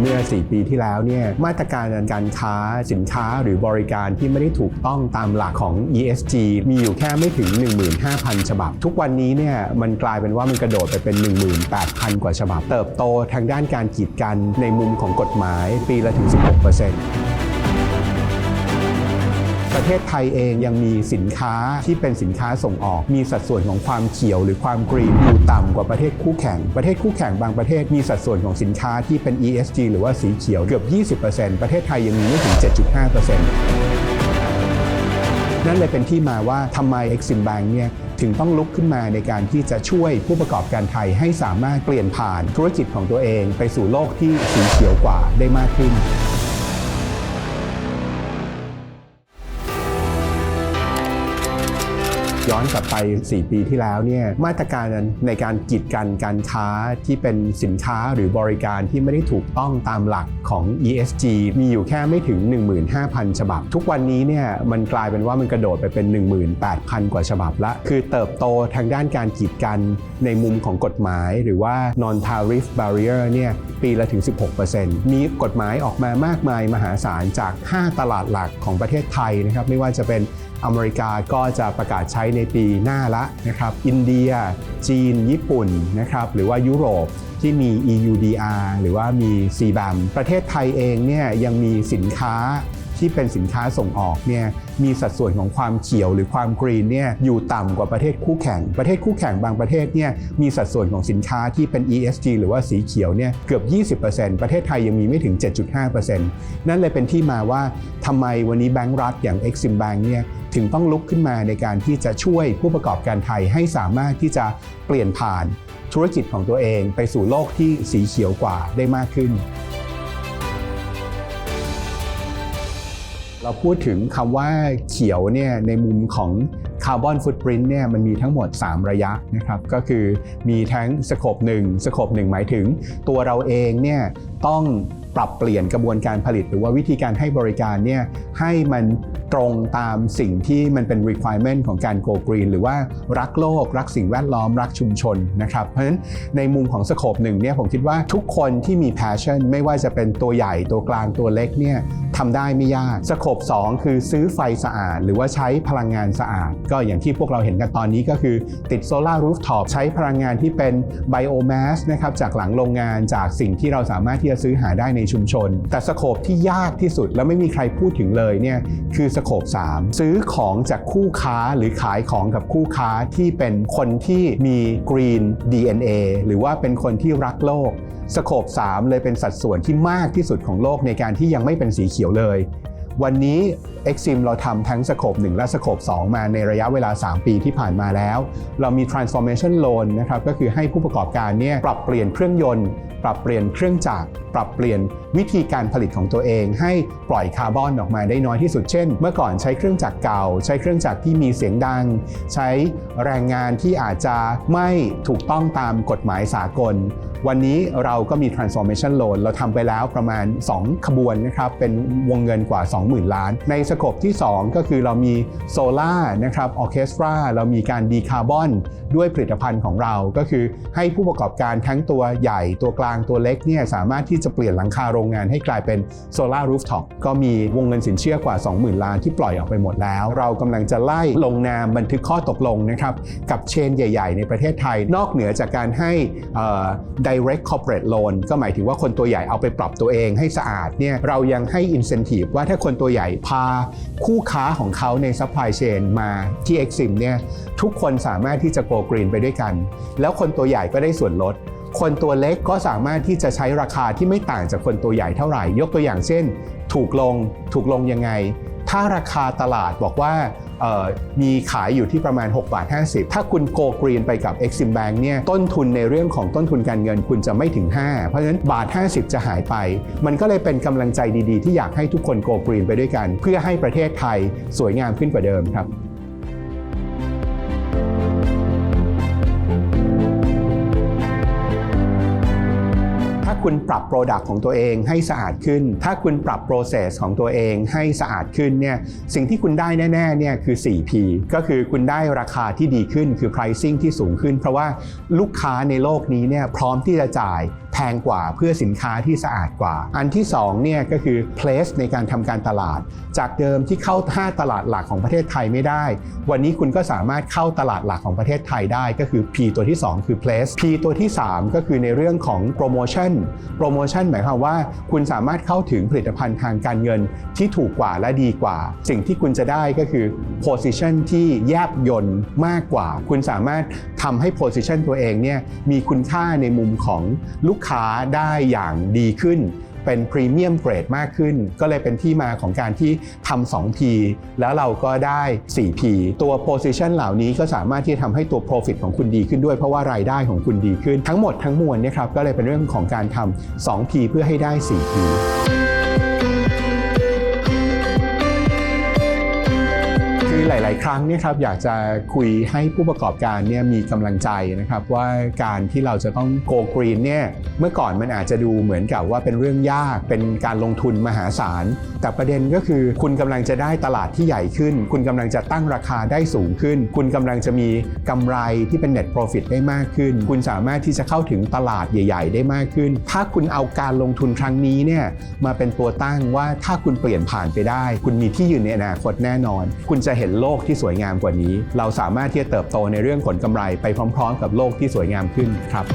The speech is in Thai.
เมื่อ 4 ปีที่แล้วเนี่ยมาตรการการค้าสินค้าหรือบริการที่ไม่ได้ถูกต้องตามหลักของ ESG มีอยู่แค่ไม่ถึง 15,000 ฉบับ ทุกวันนี้เนี่ยมันกลายเป็นว่ามันกระโดดไปเป็น 18,000 กว่าฉบับ เติบโตทางด้านการกีดกันในมุมของกฎหมายปีละถึง 16% ประเทศไทยเองยังมีสินค้าที่เป็นสินค้าส่งออก มีสัดส่วนของความเขียวหรือความกรีนอยู่ต่ำกว่าประเทศคู่แข่ง ประเทศคู่แข่งบางประเทศมีสัดส่วนของสินค้าที่เป็น ESG หรือว่าสีเขียวเกือบ 20%ประเทศไทยยังมีไม่ถึง 7.5%นั่นเลยเป็นที่มาว่าทำไม Exim Bank เนี่ยถึงต้องลุกขึ้นมาในการที่จะช่วยผู้ประกอบการไทยให้สามารถเปลี่ยนผ่านธุรกิจของตัวเอง ไปสู่โลกที่สีเขียวกว่าได้มากขึ้น ย้อนกลับไป 4 ปีที่แล้วเนี่ยมาตรการในการกีดกันการค้าที่เป็นสินค้าหรือบริการที่ไม่ได้ถูกต้องตามหลักของ ESG มีอยู่แค่ไม่ถึง 15,000 ฉบับ ทุกวันนี้เนี่ยมันกลายเป็นว่ามันกระโดดไปเป็น 18,000 กว่าฉบับละ คือเติบโตทางด้านการกีดกันในมุมของกฎหมาย หรือว่า non tariff barrier เนี่ยปีละถึง 16%มีกฎหมายออกมามากมายมหาศาลจาก 5 ตลาดหลักของประเทศไทยนะครับไม่ว่าจะเป็น อเมริกาก็จะประกาศใช้ในปีหน้าละนะครับ อินเดีย จีน ญี่ปุ่นนะครับหรือว่ายุโรปที่มี EUDR หรือว่ามี CBAM ประเทศไทยเองเนี่ยยังมีสินค้า ที่เป็นสินค้าส่งออกเนี่ยมีสัดส่วนของความเขียวหรือความกรีนเนี่ยอยู่ต่ำกว่าประเทศคู่แข่ง ประเทศคู่แข่งบางประเทศเนี่ยมีสัดส่วนของสินค้าที่เป็น ESG หรือว่าสีเขียวเนี่ยเกือบ 20%ประเทศไทยยังมีไม่ถึง 7.5%นั่นเลยเป็นที่มาว่าทำไมวันนี้แบงก์รัฐอย่าง Exim Bank เนี่ยถึงต้องลุกขึ้นมาในการที่จะช่วยผู้ประกอบการไทยให้สามารถที่จะเปลี่ยนผ่านธุรกิจของตัวเองไปสู่โลกที่สีเขียวกว่าได้มากขึ้น เราพูดถึงคำว่าเขียวเนี่ยในมุมของคาร์บอนฟุตปรินต์เนี่ยมันมีทั้งหมด 3 ระยะนะครับก็คือมีทั้งสโคป1สโคป1หมายถึง ตัวเราเองเนี่ยต้องปรับเปลี่ยนกระบวนการผลิต หรือว่าวิธีการให้บริการเนี่ยให้มันตรงตามสิ่งที่มันเป็น requirement ของการ go green หรือว่ารักโลก รักสิ่งแวดล้อม รักชุมชนนะครับเพราะฉะนั้นในมุมของสโคปหนึ่งเนี่ยผมคิดว่าทุกคนที่มี passion ไม่ว่าจะเป็นตัวใหญ่ตัวกลางตัวเล็กเนี่ยทำได้ไม่ยากสโคป2คือซื้อไฟสะอาด หรือว่าใช้พลังงานสะอาด ก็อย่างที่พวกเราเห็นกันตอนนี้ก็คือ ติดโซลารูฟท็อปใช้พลังงานที่เป็นไบโอแมสนะครับจากหลังโรงงานจากสิ่งที่เราสามารถที่จะซื้อหาได้ในชุมชน แต่สโคปที่ยากที่สุดแล้วไม่มีใครพูดถึงเลยเนี่ยคือสโคป3ซื้อของจากคู่ค้าหรือขายของกับคู่ค้าที่เป็นคนที่มี Green DNA หรือว่าเป็นคนที่รักโลกสโคป3เลยเป็นสัดส่วนที่มากที่สุดของโลกในการที่ยังไม่เป็นสีเขียวเลย วันนี้ Exim เราทำทั้งสโคป1 และสโคป2 มาในระยะเวลา 3 ปีที่ผ่านมาแล้ว เรามี transformation loan นะครับก็คือให้ผู้ประกอบการเนี่ยปรับเปลี่ยนเครื่องยนต์ ปรับเปลี่ยนเครื่องจักร ปรับเปลี่ยนวิธีการผลิตของตัวเอง ให้ปล่อยคาร์บอนออกมาได้น้อยที่สุดเช่น เมื่อก่อนใช้เครื่องจักรเก่า ใช้เครื่องจักรที่มีเสียงดัง ใช้แรงงานที่อาจจะไม่ถูกต้องตามกฎหมายสากล วันนี้เราก็มี transformation loan เราทำไปแล้วประมาณ 2 ขบวนนะครับเป็นวงเงินกว่า 20,000 ล้าน ในสโคปที่ 2 ก็คือเรามีโซล่านะครับออเคสตราเรามีการดีคาร์บอนด้วยผลิตภัณฑ์ของเราก็คือให้ผู้ประกอบการทั้งตัวใหญ่ตัวกลางตัวเล็กเนี่ยสามารถที่จะเปลี่ยนหลังคาโรงงานให้กลายเป็นโซลารูฟท็อปก็มีวงเงินสินเชื่อกว่า 20,000 ล้านที่ปล่อยออกไปหมดแล้ว เรากำลังจะไล่ลงนามบันทึกข้อตกลงนะครับกับเชนใหญ่ ๆ ในประเทศไทย นอกเหนือจากการให้ direct corporate loan ก็หมายถึงว่าคนตัวใหญ่เอาไปปรับตัวเองให้สะอาดเนี่ยเรายังให้ incentive ว่าถ้าคนตัวใหญ่พาคู่ค้าของเขาใน supply chain มาที่ Exim เนี่ยทุกคนสามารถที่จะ go green ไปด้วยกัน แล้วคนตัวใหญ่ก็ได้ส่วนลด คนตัวเล็กก็สามารถที่จะใช้ราคาที่ไม่ต่างจากคนตัวใหญ่เท่าไหร่ ยกตัวอย่างเช่น ถูกลงถูกลงยังไง ถ้าราคาตลาดบอกว่ามีขายอยู่ที่ประมาณ6บาท50 ถ้าคุณโกกรีนไปกับ Exim Bank เนี่ยต้นทุนในเรื่องของต้นทุนการเงินคุณจะไม่ถึง 5 เพราะฉะนั้นบาท 50 จะหายไป มันก็เลยเป็นกำลังใจดีๆ ที่อยากให้ทุกคนโกกรีนไปด้วยกัน เพื่อให้ประเทศไทยสวยงามขึ้นกว่าเดิมครับ คุณปรับโปรดักต์ของตัวเองให้สะอาดขึ้น ถ้าคุณปรับโปรเซสของตัวเองให้สะอาดขึ้นเนี่ยสิ่งที่คุณได้แน่ๆเนี่ยคือ 4P ก็คือคุณได้ราคาที่ดีขึ้นคือ pricing ที่สูงขึ้น เพราะว่าลูกค้าในโลกนี้เนี่ยพร้อมที่จะจ่าย แพงกว่าเพื่อสินค้าที่สะอาดกว่า อันที่2เนี่ยก็คือ place ในการทำการตลาด จากเดิมที่เข้า5ตลาดหลักของประเทศไทยไม่ได้ วันนี้คุณก็สามารถเข้าตลาดหลักของประเทศไทยได้ก็คือ P ตัวที่ 2 คือ place P ตัวที่ 3 ก็คือในเรื่องของโปรโมชั่นโปรโมชั่นหมายความว่า คุณสามารถเข้าถึงผลิตภัณฑ์ทางการเงินที่ถูกกว่าและดีกว่า สิ่งที่คุณจะได้ก็คือ position ที่แยบยนต์มากกว่า คุณสามารถทำให้ position ตัวเองเนี่ยมีคุณค่าในมุมของลูกค้าได้อย่างดีขึ้น เป็นพรีเมียมเกรดมากขึ้น ก็เลยเป็นที่มาของการที่ทำ 2P แล้วเราก็ได้ 4P ตัว position เหล่านี้ก็สามารถที่จะทำให้ตัว profit ของคุณดีขึ้นด้วย เพราะว่ารายได้ของคุณดีขึ้นทั้งหมดทั้งมวลเนี่ยครับก็เลยเป็นเรื่องของการทำ 2P เพื่อให้ได้ 4P หลาย ๆ ครั้งเนี่ยครับอยากจะคุยให้ผู้ประกอบการเนี่ยมีกำลังใจนะครับว่าการที่เราจะต้อง go green เนี่ยเมื่อก่อนมันอาจจะดูเหมือนกับว่าเป็นเรื่องยากเป็นการลงทุนมหาศาล แต่ประเด็นก็คือคุณกำลังจะได้ตลาดที่ใหญ่ขึ้น คุณกำลังจะตั้งราคาได้สูงขึ้น คุณกำลังจะมีกำไรที่เป็น net profit ได้มากขึ้น คุณสามารถที่จะเข้าถึงตลาดใหญ่ ๆ ได้มากขึ้น ถ้าคุณเอาการลงทุนครั้งนี้เนี่ยมาเป็นตัวตั้งว่าถ้าคุณเปลี่ยนผ่านไปได้ คุณมีที่ยืนในอนาคตแน่นอน คุณจะเห็นโลกที่สวยงามกว่านี้ เราสามารถที่จะเติบโตในเรื่องผลกำไรไปพร้อม ๆ กับโลกที่สวยงามขึ้นครับ